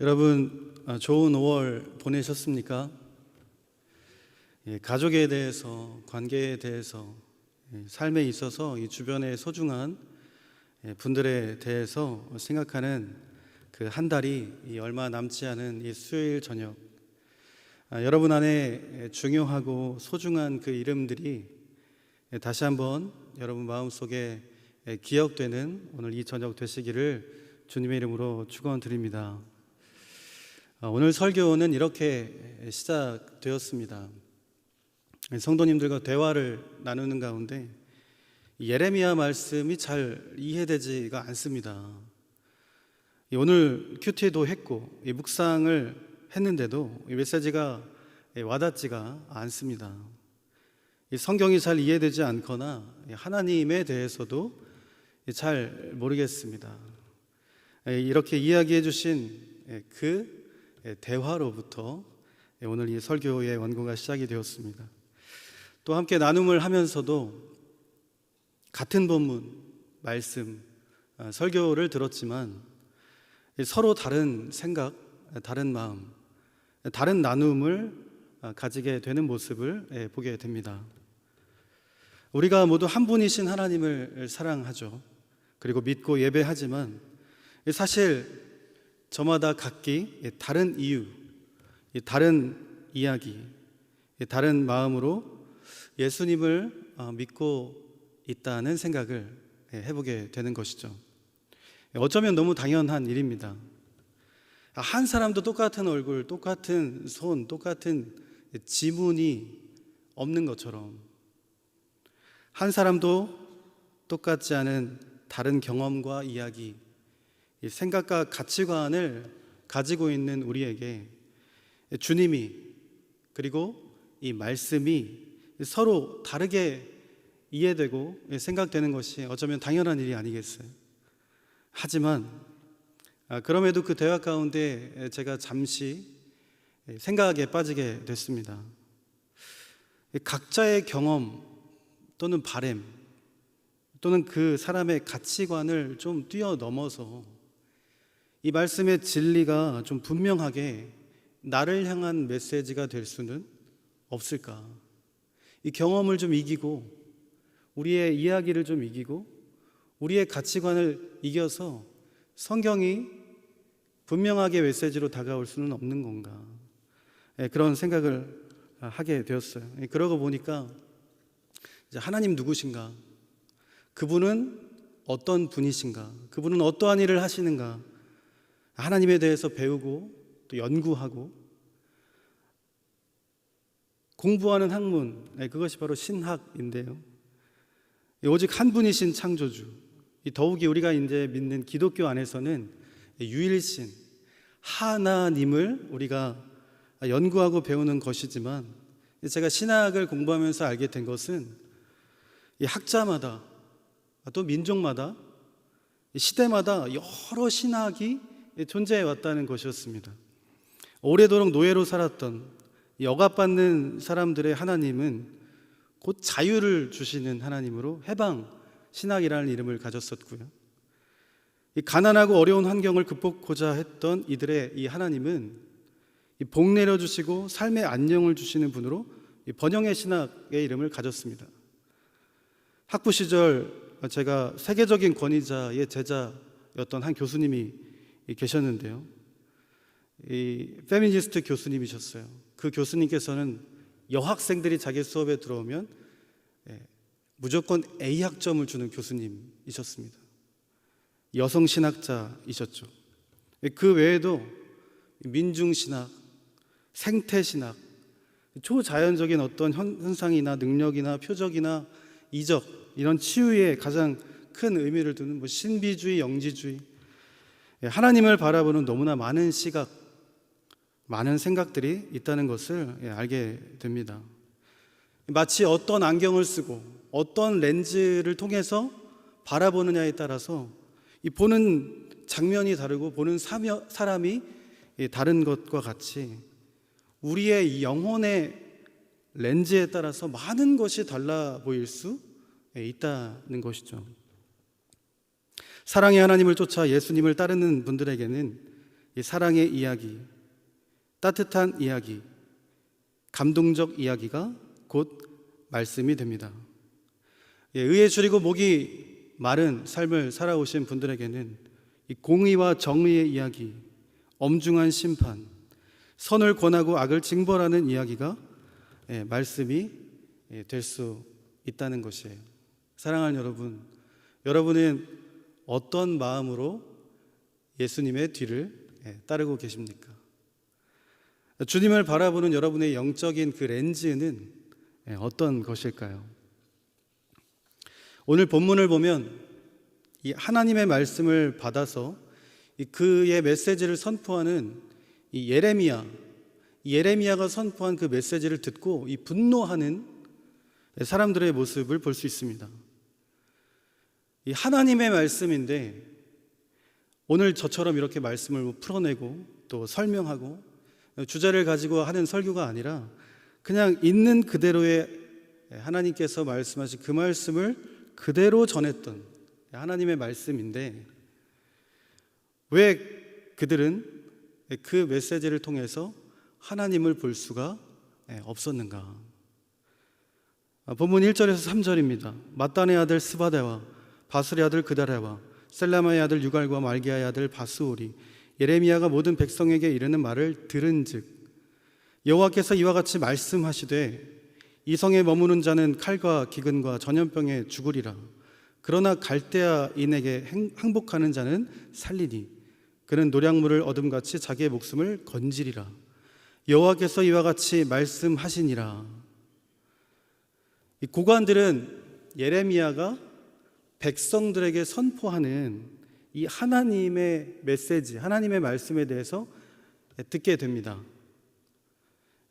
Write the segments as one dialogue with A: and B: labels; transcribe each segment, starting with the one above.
A: 여러분 아, 좋은 5월 보내셨습니까? 예, 가족에 대해서 관계에 대해서 예, 삶에 있어서 이 주변의 소중한 예, 분들에 대해서 생각하는 그 한 달이 이 얼마 남지 않은 이 수요일 저녁 아, 여러분 안에 예, 중요하고 소중한 그 이름들이 예, 다시 한번 여러분 마음속에 예, 기억되는 오늘 이 저녁 되시기를 주님의 이름으로 축원드립니다. 아, 오늘 설교는 이렇게 시작되었습니다. 성도님들과 대화를 나누는 가운데 예레미야 말씀이 잘 이해되지가 않습니다. 이 오늘 큐티도 했고 이 묵상을 했는데도 이 메시지가 와닿지가 않습니다. 이 성경이 잘 이해되지 않거나 하나님에 대해서도 잘 모르겠습니다. 이렇게 이야기해 주신 그 대화로부터 오늘 이 설교의 원고가 시작이 되었습니다. 또 함께 나눔을 하면서도 같은 본문 말씀 아, 설교를 들었지만 서로 다른 생각, 다른 마음, 다른 나눔을 아, 가지게 되는 모습을 예, 보게 됩니다. 우리가 모두 한 분이신 하나님을 사랑하죠. 그리고 믿고 예배하지만 사실 저마다 각기 다른 이유, 다른 이야기, 다른 마음으로 예수님을 어, 믿고 있다는 생각을 해보게 되는 것이죠. 어쩌면 너무 당연한 일입니다. 한 사람도 똑같은 얼굴, 똑같은 손, 똑같은 지문이 없는 것처럼 한 사람도 똑같지 않은 다른 경험과 이야기, 생각과 가치관을 가지고 있는 우리에게 주님이 그리고 이 말씀이 서로 다르게 이해되고 생각되는 것이 어쩌면 당연한 일이 아니겠어요. 하지만 아, 그럼에도 그 대화 가운데 제가 잠시 생각에 빠지게 됐습니다. 각자의 경험 또는 바램 또는 그 사람의 가치관을 좀 뛰어넘어서 이 말씀의 진리가 좀 분명하게 나를 향한 메시지가 될 수는 없을까? 이 경험을 좀 이기고 우리의 이야기를 좀 이기고 우리의 가치관을 이겨서 성경이 분명하게 메시지로 다가올 수는 없는 건가? 예, 그런 생각을 하게 되었어요. 예, 그러고 보니까 하나님 누구신가? 그분은 어떤 분이신가? 그분은 어떠한 일을 하시는가? 하나님에 대해서 배우고 또 연구하고 공부하는 학문, 네, 그것이 바로 신학인데요. 오직 한 분이신 창조주, 더욱이 우리가 이제 믿는 기독교 안에서는 유일신 하나님을 우리가 연구하고 배우는 것이지만 제가 신학을 공부하면서 알게 된 것은 학자마다 또 민족마다 시대마다 여러 신학이 존재해 왔다는 것이었습니다. 오래도록 노예로 살았던 억압받는 사람들의 하나님은 곧 자유를 주시는 하나님으로 해방 신학이라는 이름을 가졌었고요. 이 가난하고 어려운 환경을 극복하고자 했던 이들의 이 하나님은 복 내려 주시고 삶의 안녕을 주시는 분으로 번영의 신학의 이름을 가졌습니다. 학부 시절 제가 세계적인 권위자의 제자였던 한 교수님이 계셨는데요. 이 페미니스트 교수님이셨어요. 그 교수님께서는 여학생들이 자기 수업에 들어오면 예, 무조건 A 학점을 주는 교수님이셨습니다. 여성 신학자이셨죠. 예, 그 외에도 민중 신학, 생태 신학, 초자연적인 어떤 현상이나 능력이나 표적이나 이적 이런 치유에 가장 큰 의미를 두는 뭐 신비주의, 영지주의, 예, 하나님을 바라보는 너무나 많은 시각, 많은 생각들이 있다는 것을 예, 알게 됩니다. 마치 어떤 안경을 쓰고 어떤 렌즈를 통해서 바라보느냐에 따라서 이 보는 장면이 다르고 보는 사람이 다른 것과 같이 우리의 영혼의 렌즈에 따라서 많은 것이 달라 보일 수 있다는 것이죠. 사랑의 하나님을 쫓아 예수님을 따르는 분들에게는 이 사랑의 이야기, 따뜻한 이야기, 감동적 이야기가 곧 말씀이 됩니다. 예, 의에 줄이고 목이 마른 삶을 살아오신 분들에게는 이 공의와 정의의 이야기, 엄중한 심판, 선을 권하고 악을 징벌하는 이야기가 예, 말씀이 될수 있다는 것이에요. 사랑하는 여러분, 여러분은 어떤 마음으로 예수님의 뒤를 예, 따르고 계십니까? 주님을 바라보는 여러분의 영적인 그 렌즈는 예, 어떤 것일까요? 오늘 본문을 보면 이 하나님의 말씀을 받아서 이 그의 메시지를 선포하는 이 예레미야, 이 예레미야가 선포한 그 메시지를 듣고 이 분노하는 사람들의 모습을 볼 수 있습니다. 이 하나님의 말씀인데 오늘 저처럼 이렇게 말씀을 풀어내고 또 설명하고 주제를 가지고 하는 설교가 아니라 그냥 있는 그대로의 하나님께서 말씀하신 그 말씀을 그대로 전했던 하나님의 말씀인데 왜 그들은 그 메시지를 통해서 하나님을 볼 수가 없었는가? 본문 1절에서 3절입니다. 마단의 아들 스바데와 바술의 아들 그다레와 셀라마의 아들 유갈과 말기야의 아들 바스오리 예레미야가 모든 백성에게 이르는 말을 들은즉 여호와께서 이와 같이 말씀하시되 이 성에 머무는 자는 칼과 기근과 전염병에 죽으리라. 그러나 갈대아인에게 항복하는 자는 살리니 그는 노량물을 얻음같이 자기의 목숨을 건지리라. 여호와께서 이와 같이 말씀하시니라. 이 고관들은 예레미야가 백성들에게 선포하는 이 하나님의 메시지, 하나님의 말씀에 대해서 듣게 됩니다.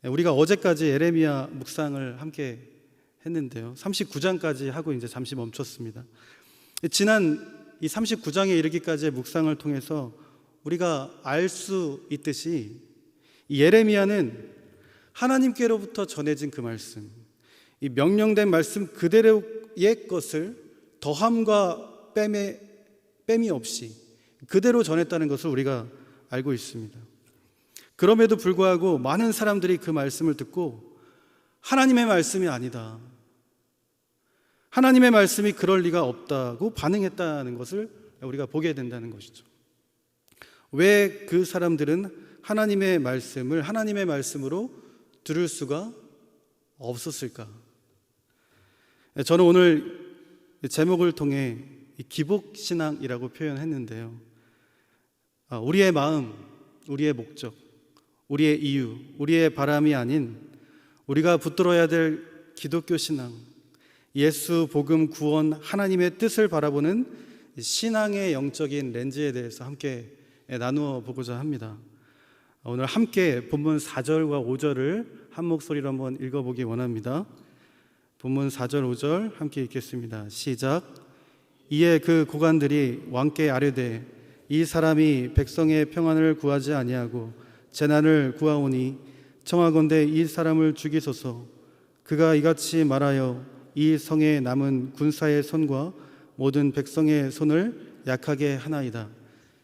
A: 우리가 어제까지 예레미야 묵상을 함께 했는데요. 39장까지 하고 이제 잠시 멈췄습니다. 지난 이 39장에 이르기까지의 묵상을 통해서 우리가 알 수 있듯이 예레미야는 하나님께로부터 전해진 그 말씀, 이 명령된 말씀 그대로의 것을 더함과 뺨에 뺨이 없이 그대로 전했다는 것을 우리가 알고 있습니다. 그럼에도 불구하고 많은 사람들이 그 말씀을 듣고 하나님의 말씀이 아니다. 하나님의 말씀이 그럴 리가 없다고 반응했다는 것을 우리가 보게 된다는 것이죠. 왜 그 사람들은 하나님의 말씀을 하나님의 말씀으로 들을 수가 없었을까? 저는 오늘 제목을 통해 기복 신앙이라고 표현했는데요. 아, 우리의 마음, 우리의 목적, 우리의 이유, 우리의 바람이 아닌 우리가 붙들어야 될 기독교 신앙, 예수 복음 구원 하나님의 뜻을 바라보는 신앙의 영적인 렌즈에 대해서 함께 나누어 보고자 합니다. 오늘 함께 본문 4절과 5절을 한 목소리로 한번 읽어보기 원합니다. 본문 4절 5절 함께 읽겠습니다. 시작. 이에 그 고관들이 왕께 아뢰되 이 사람이 백성의 평안을 구하지 아니하고 재난을 구하오니 청하건대 이 사람을 죽이소서. 그가 이같이 말하여 이 성에 남은 군사의 손과 모든 백성의 손을 약하게 하나이다.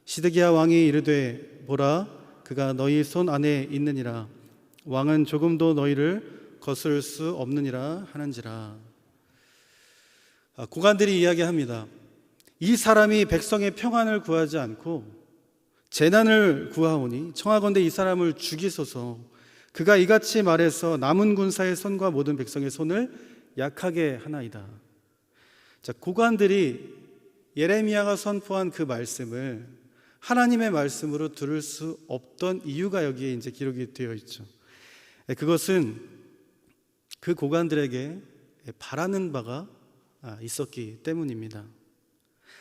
A: 시드기야 왕이 이르되 보라 그가 너희 손 안에 있느니라. 왕은 조금도 너희를 거스를 수 없느니라 하는지라. 아, 고관들이 이야기합니다. 이 사람이 백성의 평안을 구하지 않고 재난을 구하오니 청하건대 이 사람을 죽이소서. 그가 이같이 말해서 남은 군사의 손과 모든 백성의 손을 약하게 하나이다. 자, 고관들이 예레미야가 선포한 그 말씀을 하나님의 말씀으로 들을 수 없던 이유가 여기에 이제 기록이 되어 있죠. 그것은 그 고관들에게 바라는 바가 있었기 때문입니다.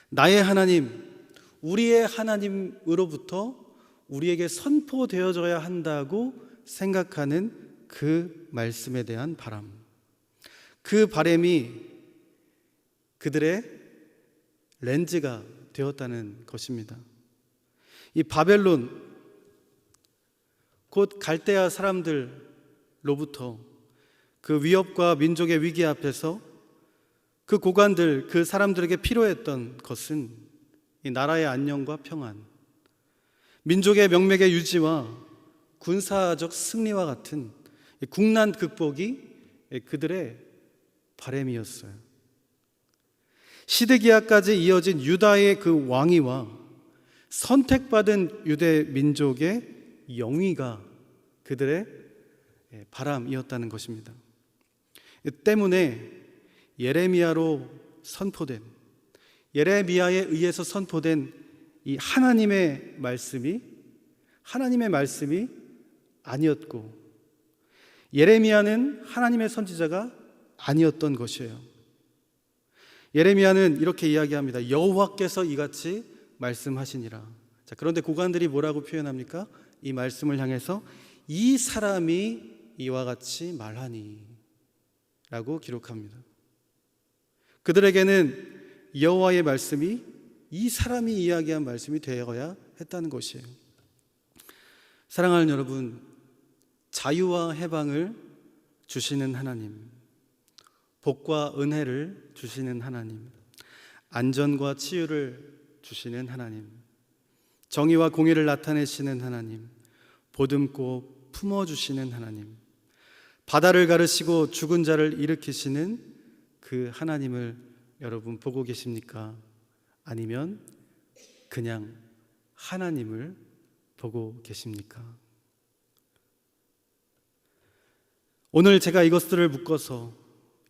A: 나의 하나님, 우리의 하나님으로부터 우리에게 선포되어져야 한다고 생각하는 그 말씀에 대한 바람. 그 바람이 그들의 렌즈가 되었다는 것입니다. 이 바벨론, 곧 갈대아 사람들로부터 그 위협과 민족의 위기 앞에서 그 고관들, 그 사람들에게 필요했던 것은 이 나라의 안녕과 평안, 민족의 명맥의 유지와 군사적 승리와 같은 이 국난 극복이 그들의 바램이었어요. 시드기야까지 이어진 유다의 그 왕위와 선택받은 유대 민족의 영위가 그들의 바람이었다는 것입니다. 때문에 예레미야로 선포된 예레미야에 의해서 선포된 이 하나님의 말씀이 하나님의 말씀이 아니었고 예레미야는 하나님의 선지자가 아니었던 것이에요. 예레미야는 이렇게 이야기합니다. 여호와께서 이같이 말씀하시니라. 자, 그런데 고관들이 뭐라고 표현합니까? 이 말씀을 향해서 이 사람이 이와 같이 말하니 라고 기록합니다. 그들에게는 여호와의 말씀이 이 사람이 이야기한 말씀이 되어야 했다는 것이에요. 사랑하는 여러분, 자유와 해방을 주시는 하나님, 복과 은혜를 주시는 하나님, 안전과 치유를 주시는 하나님, 정의와 공의를 나타내시는 하나님, 보듬고 품어주시는 하나님, 바다를 가르시고 죽은 자를 일으키시는 그 하나님을 여러분 보고 계십니까? 아니면 그냥 하나님을 보고 계십니까? 오늘 제가 이것들을 묶어서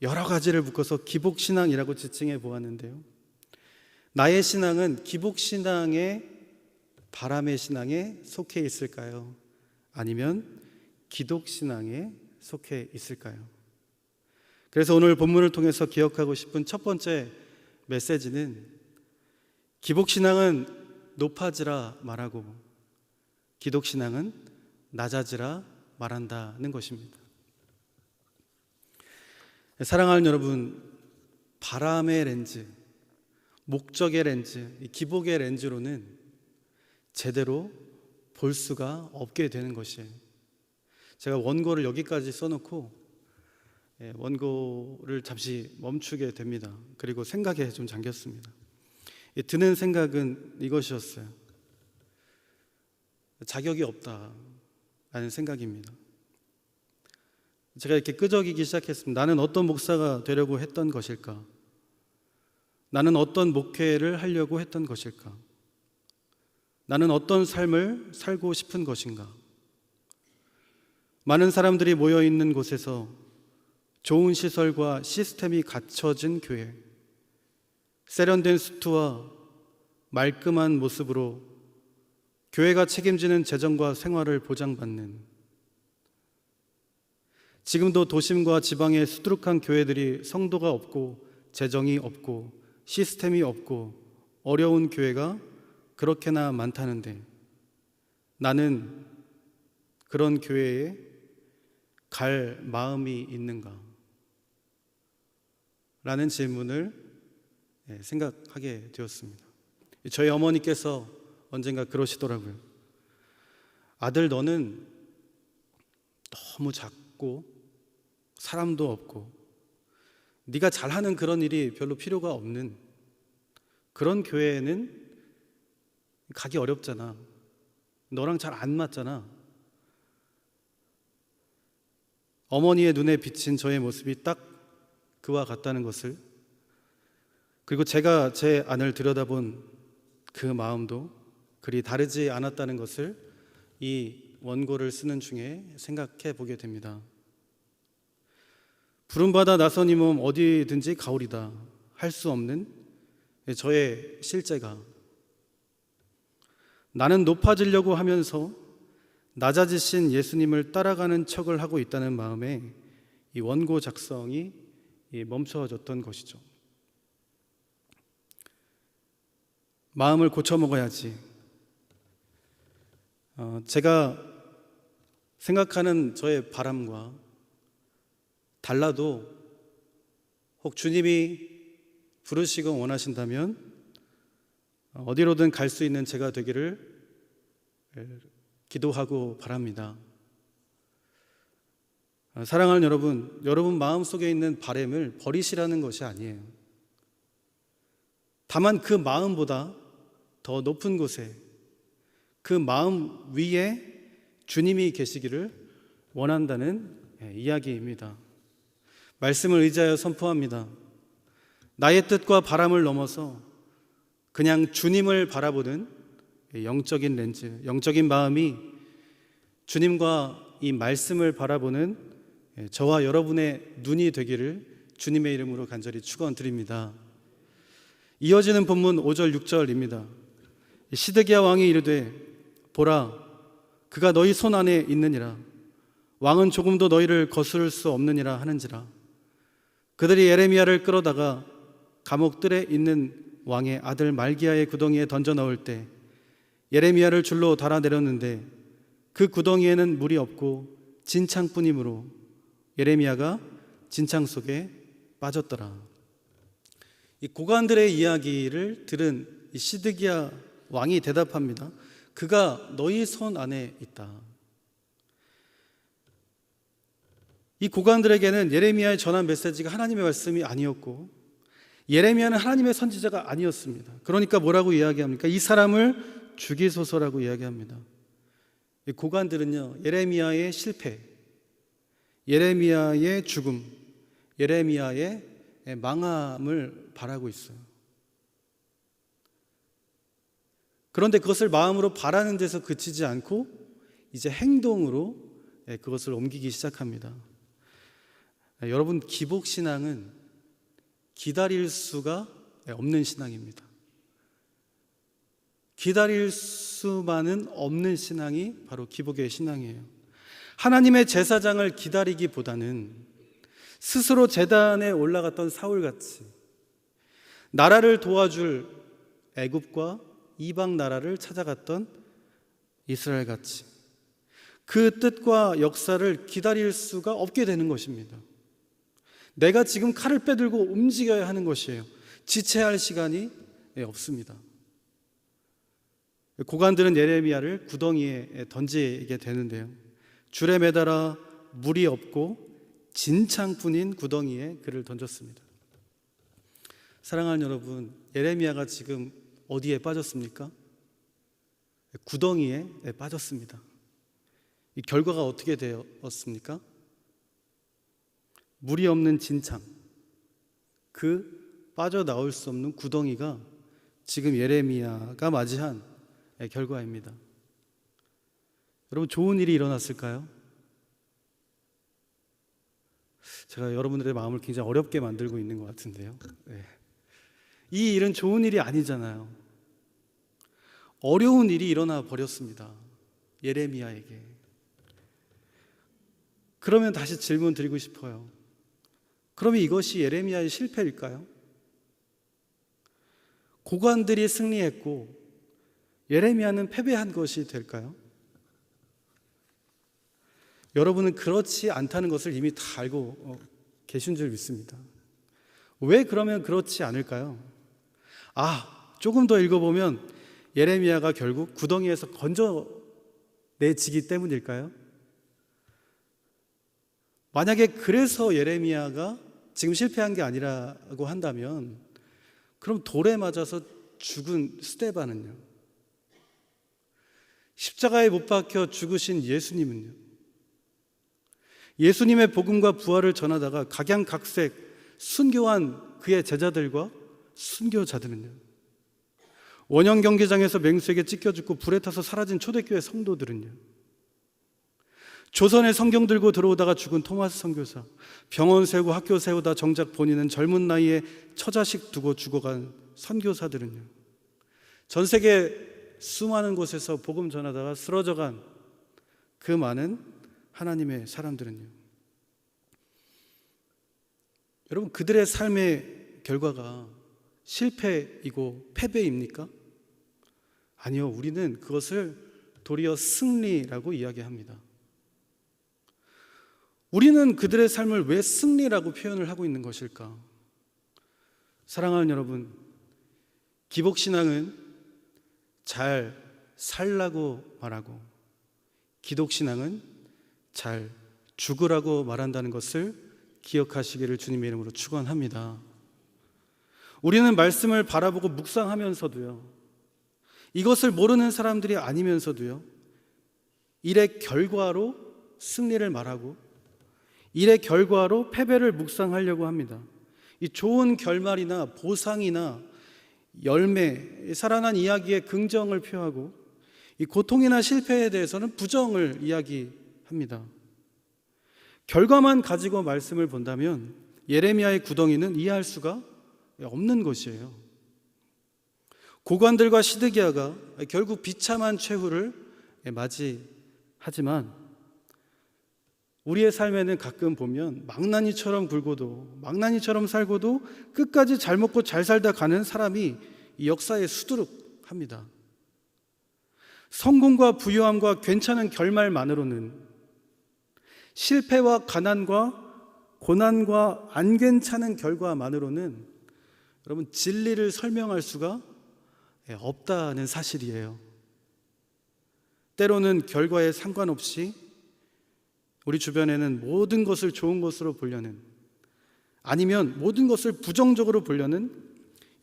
A: 여러 가지를 묶어서 기복신앙이라고 지칭해 보았는데요. 나의 신앙은 기복신앙의 바람의 신앙에 속해 있을까요? 아니면 기독신앙에 속해 있을까요? 그래서 오늘 본문을 통해서 기억하고 싶은 첫 번째 메시지는 기복신앙은 높아지라 말하고 기독신앙은 낮아지라 말한다는 것입니다. 사랑하는 여러분, 바람의 렌즈, 목적의 렌즈, 기복의 렌즈로는 제대로 볼 수가 없게 되는 것이에요. 제가 원고를 여기까지 써놓고 예, 원고를 잠시 멈추게 됩니다. 그리고 생각에 좀 잠겼습니다. 드는 생각은 이것이었어요. 자격이 없다라는 생각입니다. 제가 이렇게 끄적이기 시작했습니다. 나는 어떤 목사가 되려고 했던 것일까? 나는 어떤 목회를 하려고 했던 것일까? 나는 어떤 삶을 살고 싶은 것인가? 많은 사람들이 모여 있는 곳에서 좋은 시설과 시스템이 갖춰진 교회, 세련된 수트와 말끔한 모습으로 교회가 책임지는 재정과 생활을 보장받는. 지금도 도심과 지방의 수두룩한 교회들이 성도가 없고 재정이 없고 시스템이 없고 어려운 교회가 그렇게나 많다는데 나는 그런 교회에 갈 마음이 있는가? 라는 질문을 예, 생각하게 되었습니다. 저희 어머니께서 언젠가 그러시더라고요. 아들 너는 너무 작고 사람도 없고 네가 잘하는 그런 일이 별로 필요가 없는 그런 교회에는 가기 어렵잖아. 너랑 잘 안 맞잖아. 어머니의 눈에 비친 저의 모습이 딱 그와 같다는 것을 그리고 제가 제 안을 들여다본 그 마음도 그리 다르지 않았다는 것을 이 원고를 쓰는 중에 생각해 보게 됩니다. 부름받아 나선 이 몸 어디든지 가오리다 할 수 없는 저의 실제가 나는 높아지려고 하면서 낮아지신 예수님을 따라가는 척을 하고 있다는 마음에 이 원고 작성이 멈춰졌던 것이죠. 마음을 고쳐 먹어야지. 어, 제가 생각하는 저의 바람과 달라도 혹 주님이 부르시고 원하신다면 어디로든 갈 수 있는 제가 되기를 기도하고 바랍니다. 사랑하는 여러분, 여러분 마음 속에 있는 바램을 버리시라는 것이 아니에요. 다만 그 마음보다 더 높은 곳에 그 마음 위에 주님이 계시기를 원한다는 예, 이야기입니다. 말씀을 의지하여 선포합니다. 나의 뜻과 바람을 넘어서 그냥 주님을 바라보는 영적인 렌즈, 영적인 마음이 주님과 이 말씀을 바라보는 저와 여러분의 눈이 되기를 주님의 이름으로 간절히 축원드립니다. 이어지는 본문 5절 6절입니다. 시드기야 왕이 이르되 보라 그가 너희 손 안에 있느니라 왕은 조금도 너희를 거스를 수 없느니라 하는지라 그들이 예레미야를 끌어다가 감옥들에 있는 왕의 아들 말기야의 구덩이에 던져 넣을 때 예레미야를 줄로 달아 내렸는데 그 구덩이에는 물이 없고 진창뿐이므로 예레미야가 진창 속에 빠졌더라. 이 고관들의 이야기를 들은 이 시드기야 왕이 대답합니다. 그가 너희 손 안에 있다. 이 고관들에게는 예레미야의 전한 메시지가 하나님의 말씀이 아니었고 예레미야는 하나님의 선지자가 아니었습니다. 그러니까 뭐라고 이야기합니까? 이 사람을 죽이소서라고 이야기합니다. 이 고관들은요 예레미야의 실패, 예레미야의 죽음, 예레미야의 망함을 바라고 있어요. 그런데 그것을 마음으로 바라는 데서 그치지 않고 이제 행동으로 그것을 옮기기 시작합니다. 여러분 기복 신앙은 기다릴 수가 없는 신앙입니다. 기다릴 수만은 없는 신앙이 바로 기복의 신앙이에요. 하나님의 제사장을 기다리기보다는 스스로 재단에 올라갔던 사울같이 나라를 도와줄 애굽과 이방 나라를 찾아갔던 이스라엘 같이 그 뜻과 역사를 기다릴 수가 없게 되는 것입니다. 내가 지금 칼을 빼들고 움직여야 하는 것이에요. 지체할 시간이 없습니다. 고관들은 예레미야를 구덩이에 던지게 되는데요. 줄에 매달아 물이 없고 진창뿐인 구덩이에 그를 던졌습니다. 사랑하는 여러분, 예레미야가 지금 어디에 빠졌습니까? 구덩이에 빠졌습니다. 이 결과가 어떻게 되었습니까? 물이 없는 진창, 그 빠져나올 수 없는 구덩이가 지금 예레미야가 맞이한 결과입니다. 여러분 좋은 일이 일어났을까요? 제가 여러분들의 마음을 굉장히 어렵게 만들고 있는 것 같은데요. 네. 이 일은 좋은 일이 아니잖아요. 어려운 일이 일어나 버렸습니다. 예레미야에게. 그러면 다시 질문 드리고 싶어요. 그러면 이것이 예레미야의 실패일까요? 고관들이 승리했고 예레미야는 패배한 것이 될까요? 여러분은 그렇지 않다는 것을 이미 다 알고 어, 계신 줄 믿습니다. 왜 그러면 그렇지 않을까요? 아, 조금 더 읽어보면 예레미야가 결국 구덩이에서 건져내지기 때문일까요? 만약에 그래서 예레미야가 지금 실패한 게 아니라고 한다면 그럼 돌에 맞아서 죽은 스테반은요? 십자가에 못 박혀 죽으신 예수님은요? 예수님의 복음과 부활을 전하다가 각양각색 순교한 그의 제자들과 순교자들은요? 원형 경기장에서 맹수에게 찢겨 죽고 불에 타서 사라진 초대교회 성도들은요? 조선에 성경 들고 들어오다가 죽은 토마스 선교사, 병원 세우고 학교 세우다 정작 본인은 젊은 나이에 처자식 두고 죽어간 선교사들은요. 전 세계 수많은 곳에서 복음 전하다가 쓰러져 간 그 많은 하나님의 사람들은요. 여러분 그들의 삶의 결과가 실패이고 패배입니까? 아니요. 우리는 그것을 도리어 승리라고 이야기합니다. 우리는 그들의 삶을 왜 승리라고 표현을 하고 있는 것일까? 사랑하는 여러분, 기복신앙은 잘 살라고 말하고, 기독신앙은 잘 죽으라고 말한다는 것을 기억하시기를 주님의 이름으로 축원합니다. 우리는 말씀을 바라보고 묵상하면서도요. 이것을 모르는 사람들이 아니면서도요, 일의 결과로 승리를 말하고 일의 결과로 패배를 묵상하려고 합니다. 이 좋은 결말이나 보상이나 열매, 살아난 이야기의 긍정을 표하고 이 고통이나 실패에 대해서는 부정을 이야기합니다. 결과만 가지고 말씀을 본다면 예레미야의 구덩이는 이해할 수가 없는 것이에요. 고관들과 시드기야가 결국 비참한 최후를 맞이하지만 우리의 삶에는 가끔 보면 망나니처럼 굴고도 망나니처럼 살고도 끝까지 잘 먹고 잘 살다 가는 사람이 이 역사에 수두룩합니다. 성공과 부유함과 괜찮은 결말만으로는 실패와 가난과 고난과 안 괜찮은 결과만으로는 여러분 진리를 설명할 수가 없다는 사실이에요. 때로는 결과에 상관없이 우리 주변에는 모든 것을 좋은 것으로 보려는 아니면 모든 것을 부정적으로 보려는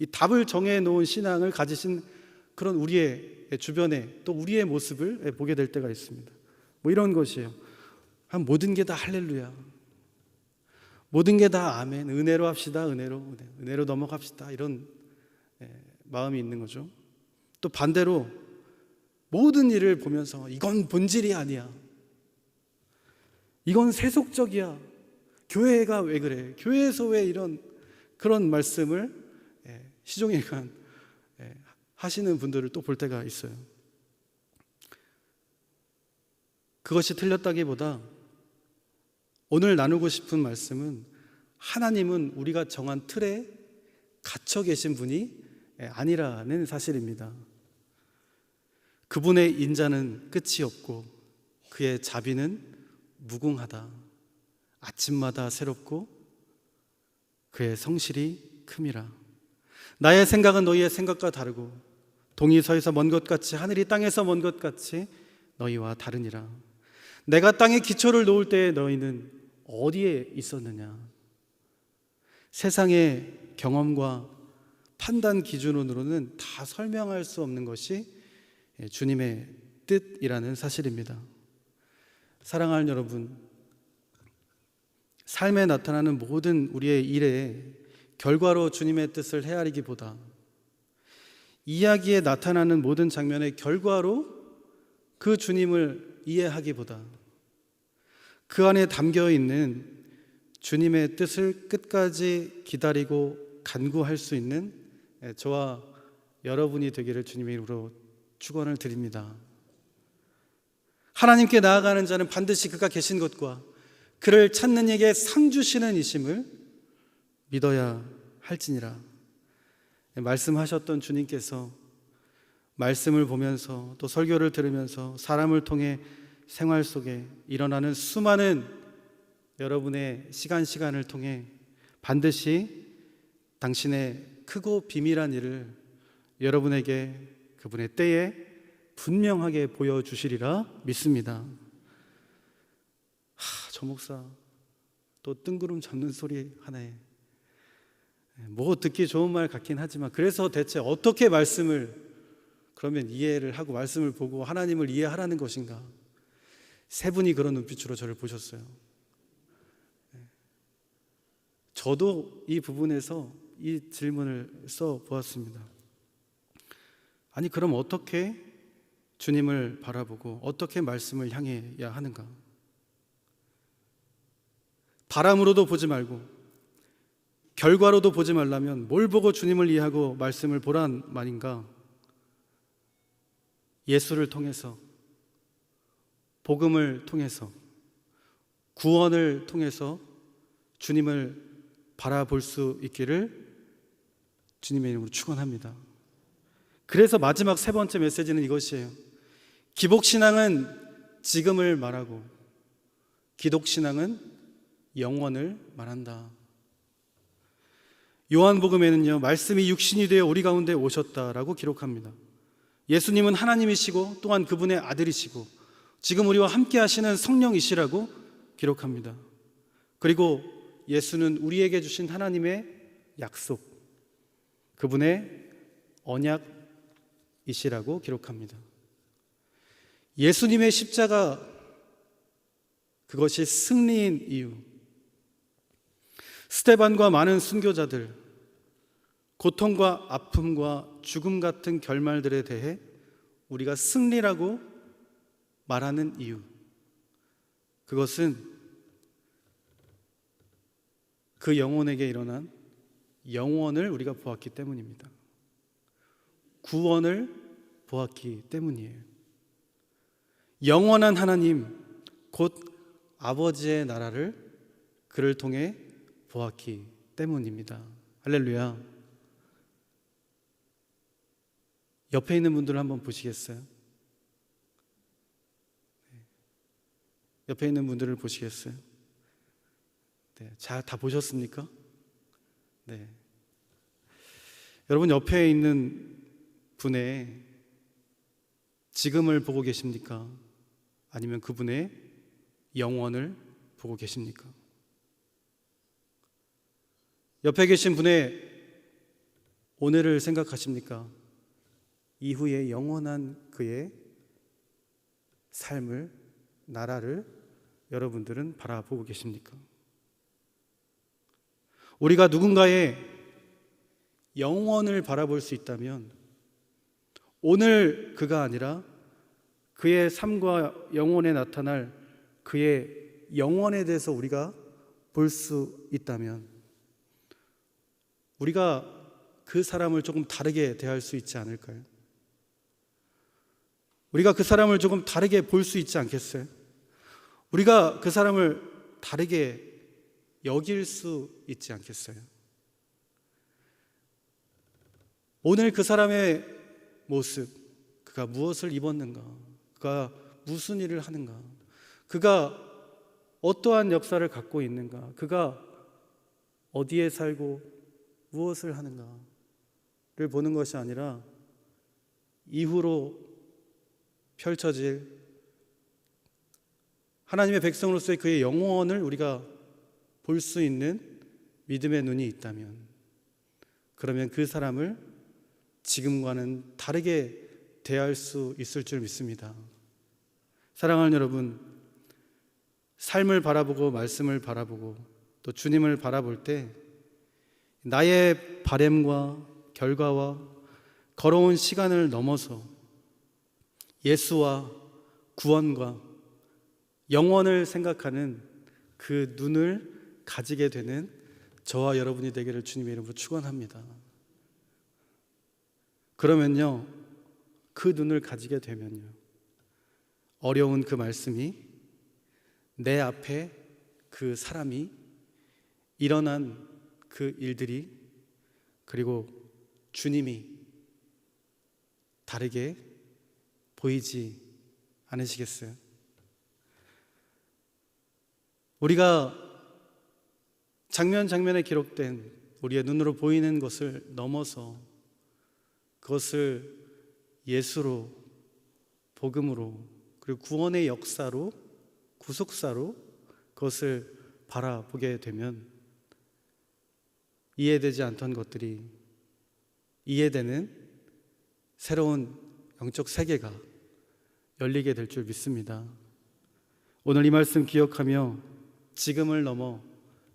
A: 이 답을 정해 놓은 신앙을 가지신 그런 우리의 주변에 또 우리의 모습을 보게 될 때가 있습니다. 뭐 이런 것이에요. 한 모든 게 다 할렐루야. 모든 게 다 아멘. 은혜로 합시다. 은혜로 은혜로 넘어갑시다. 이런 마음이 있는 거죠. 또 반대로 모든 일을 보면서 이건 본질이 아니야. 이건 세속적이야. 교회가 왜 그래? 교회에서 왜 이런 그런 말씀을 시종일관 하시는 분들을 또 볼 때가 있어요. 그것이 틀렸다기보다 오늘 나누고 싶은 말씀은 하나님은 우리가 정한 틀에 갇혀 계신 분이 아니라는 사실입니다. 그분의 인자는 끝이 없고 그의 자비는 무궁하다. 아침마다 새롭고 그의 성실이 큼이라. 나의 생각은 너희의 생각과 다르고 동이 서에서 먼 것 같이 하늘이 땅에서 먼 것 같이 너희와 다르니라. 내가 땅에 기초를 놓을 때에 너희는 어디에 있었느냐? 세상의 경험과 판단 기준으로는 다 설명할 수 없는 것이 주님의 뜻이라는 사실입니다. 사랑하는 여러분, 삶에 나타나는 모든 우리의 일에 결과로 주님의 뜻을 헤아리기보다 이야기에 나타나는 모든 장면의 결과로 그 주님을 이해하기보다 그 안에 담겨 있는 주님의 뜻을 끝까지 기다리고 간구할 수 있는 저와 여러분이 되기를 주님의 이름으로 축원을 드립니다. 하나님께 나아가는 자는 반드시 그가 계신 것과 그를 찾는 이에게 상 주시는 이심을 믿어야 할지니라. 말씀하셨던 주님께서 말씀을 보면서 또 설교를 들으면서 사람을 통해 생활 속에 일어나는 수많은 여러분의 시간 시간을 통해 반드시 당신의 크고 비밀한 일을 여러분에게 그분의 때에 분명하게 보여주시리라 믿습니다. 하, 저 목사 또 뜬구름 잡는 소리 하나에 뭐 듣기 좋은 말 같긴 하지만 그래서 대체 어떻게 말씀을 그러면 이해를 하고 말씀을 보고 하나님을 이해하라는 것인가? 세 분이 그런 눈빛으로 저를 보셨어요. 저도 이 부분에서 이 질문을 써 보았습니다. 아니, 그럼 어떻게 주님을 바라보고 어떻게 말씀을 향해야 하는가? 바람으로도 보지 말고 결과로도 보지 말라면 뭘 보고 주님을 이해하고 말씀을 보란 말인가? 예수를 통해서 복음을 통해서 구원을 통해서 주님을 바라볼 수 있기를 주님의 이름으로 축원합니다. 그래서 마지막 세 번째 메시지는 이것이에요. 기복신앙은 지금을 말하고 기독신앙은 영원을 말한다. 요한복음에는요, 말씀이 육신이 되어 우리 가운데 오셨다라고 기록합니다. 예수님은 하나님이시고 또한 그분의 아들이시고 지금 우리와 함께 하시는 성령이시라고 기록합니다. 그리고 예수는 우리에게 주신 하나님의 약속, 그분의 언약 이시라고 기록합니다. 예수님의 십자가 그것이 승리인 이유. 스테반과 많은 순교자들 고통과 아픔과 죽음 같은 결말들에 대해 우리가 승리라고 말하는 이유. 그것은 그 영혼에게 일어난 영원을 우리가 보았기 때문입니다. 구원을 보았기 때문이에요. 영원한 하나님, 곧 아버지의 나라를 그를 통해 보았기 때문입니다. 할렐루야. 옆에 있는 분들 한번 보시겠어요? 네. 옆에 있는 분들을 보시겠어요? 네, 자, 다 보셨습니까? 네. 여러분 옆에 있는 분의 지금을 보고 계십니까? 아니면 그분의 영원을 보고 계십니까? 옆에 계신 분의 오늘을 생각하십니까? 이후에 영원한 그의 삶을, 나라를 여러분들은 바라보고 계십니까? 우리가 누군가의 영원을 바라볼 수 있다면 오늘 그가 아니라 그의 삶과 영혼에 나타날 그의 영원에 대해서 우리가 볼 수 있다면 우리가 그 사람을 조금 다르게 대할 수 있지 않을까요? 우리가 그 사람을 조금 다르게 볼 수 있지 않겠어요? 우리가 그 사람을 다르게 여길 수 있지 않겠어요? 오늘 그 사람의 모습, 그가 무엇을 입었는가, 그가 무슨 일을 하는가, 그가 어떠한 역사를 갖고 있는가, 그가 어디에 살고 무엇을 하는가를 보는 것이 아니라 이후로 펼쳐질 하나님의 백성으로서의 그의 영원을 우리가 볼 수 있는 믿음의 눈이 있다면 그러면 그 사람을 지금과는 다르게 대할 수 있을 줄 믿습니다. 사랑하는 여러분, 삶을 바라보고 말씀을 바라보고 또 주님을 바라볼 때 나의 바램과 결과와 걸어온 시간을 넘어서 예수와 구원과 영원을 생각하는 그 눈을 가지게 되는 저와 여러분이 되기를 주님의 이름으로 축원합니다. 그러면요. 그 눈을 가지게 되면요. 어려운 그 말씀이 내 앞에 그 사람이 일어난 그 일들이 그리고 주님이 다르게 보이지 않으시겠어요? 우리가 장면 장면에 기록된 우리의 눈으로 보이는 것을 넘어서 그것을 예수로 복음으로 그리고 구원의 역사로 구속사로 그것을 바라보게 되면 이해되지 않던 것들이 이해되는 새로운 영적 세계가 열리게 될 줄 믿습니다. 오늘 이 말씀 기억하며 지금을 넘어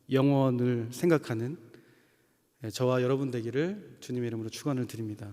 A: 영원을 생각하는 저와 여러분 되기를 주님의 이름으로 축원을 드립니다.